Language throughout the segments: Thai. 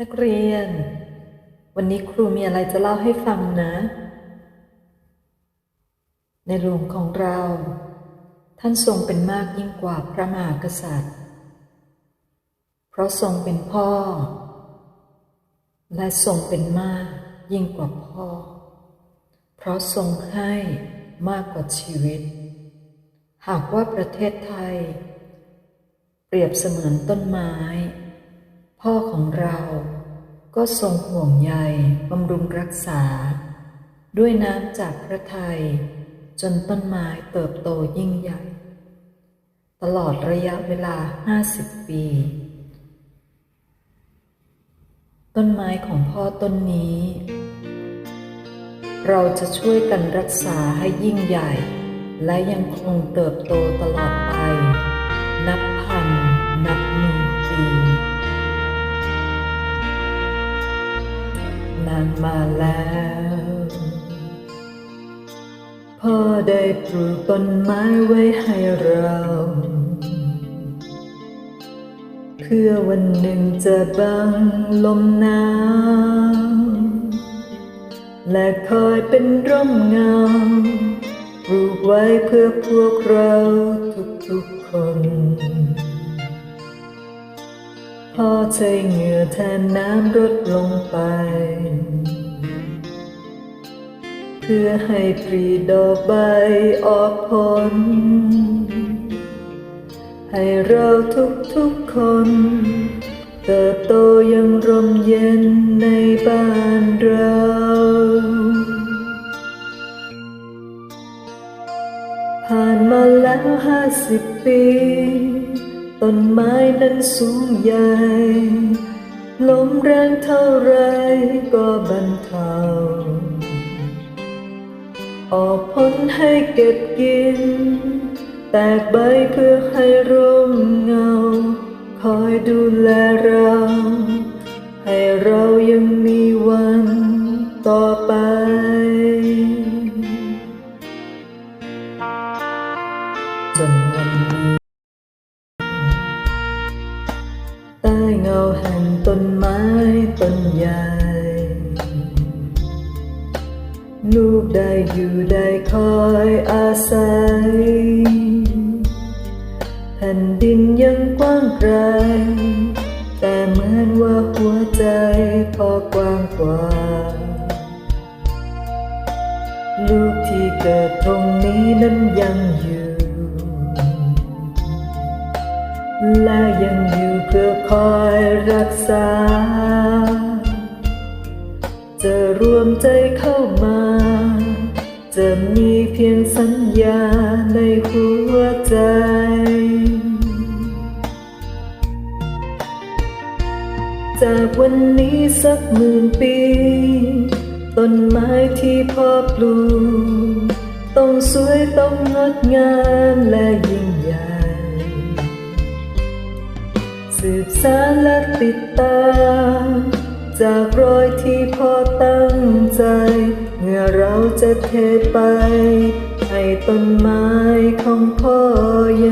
นักเรียน วันนี้ครูมีอะไรจะเล่าให้ฟังนะ ในหลวงของเรา ท่านทรงเป็นมากยิ่งกว่าพระมหากษัตริย์ เพราะทรงเป็นพ่อ และทรงเป็นมากยิ่งกว่าพ่อ เพราะทรงให้มากกว่าชีวิต หากว่าประเทศไทย เปรียบเสมือนต้นไม้ พ่อของเราก็ทรงห่วงใยบำรุงรักษา ด้วยน้ำจากพระทัยจนต้นไม้เติบโตยิ่งใหญ่ ตลอดระยะเวลา50ปี ต้นไม้ของพ่อต้นนี้ เราจะช่วยกันรักษาให้ยิ่งใหญ่ และยังคงเติบโตตลอดไป นับพัน นานมาแล้ว พ่อได้ปลูกต้นไม้ไว้ให้เรา เพื่อวันหนึ่งจะบังลมหนาวและคอยเป็นร่มเงาปลูกไว้เพื่อพวกเราทุกๆคน พ่อใช้เหงื่อแทนน้ำรดลงไป เพื่อให้ปรีดอกใบออกผล ให้เราทุกๆคนเติบโตอยังร่มเย็นในบ้านเราผ่านมาแล้วห้าสิบปี ต้นไม้นั้นสูงใหญ่ ลมแรงเท่าไรก็บรรเทา ออกผลให้เก็บกิน แตกใบเพื่อให้ร่มเงา คอยดูแลเรา ให้เรายังมีวันต่อไปจนวันนี้ ใต้เงาแห่งต้นไม้ต้นใหญ่ ลูกได้อยู่ได้คอยอาศัย แผ่นดินยังกว้างไกล แต่เหมือนว่าหัวใจพอกว้างกว่า ลูกที่เกิดตรงนี้นั้นยังอยู่ และยังอยู่เพื่อคอยรักษา จะรวมใจเข้ามา จะมีเพียงสัญญาในหัวใจจากวันนี้สักหมื่นปี ต้นไม้ที่พ่อปลูก ต้องสวยต้องงดงามและยิ่งใหญ่ สืบสานและติดตาม จากรอยที่พ่อตั้งใจ เมื่อเราจะเทไป ให้ต้นไม้ของพ่อยัง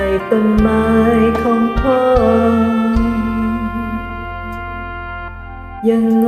ให้ต้นไม้ของพ่อยังง